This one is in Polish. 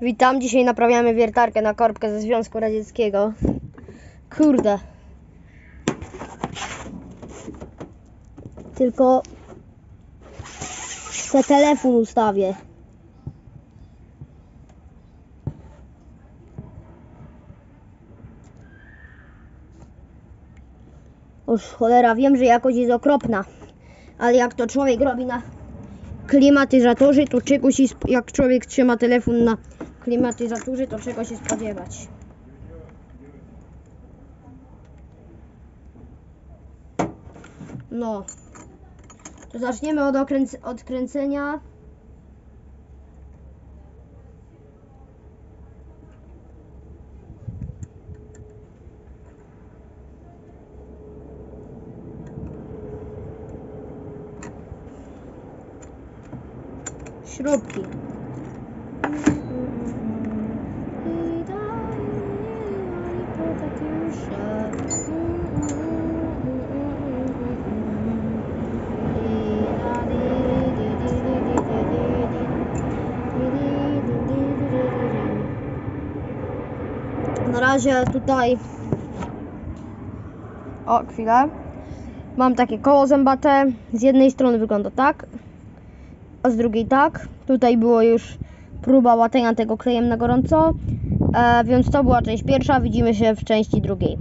Witam, dzisiaj naprawiamy wiertarkę na korbkę ze Związku Radzieckiego. Kurde. Tylko se telefon ustawię. Oż cholera, wiem, że jakość jest okropna, ale jak to człowiek robi na klimatyzatorze, to czego się, jak człowiek trzyma telefon na klimatyzatorze, to czego się spodziewać. No. To zaczniemy od odkręcenia. Śrubki. Na razie tutaj. O, chwilę. Mam takie koło zębate. Z jednej strony wygląda tak, a z drugiej tak. Tutaj było już próba łatania tego klejem na gorąco, e, więc to była część pierwsza. Widzimy się w części drugiej.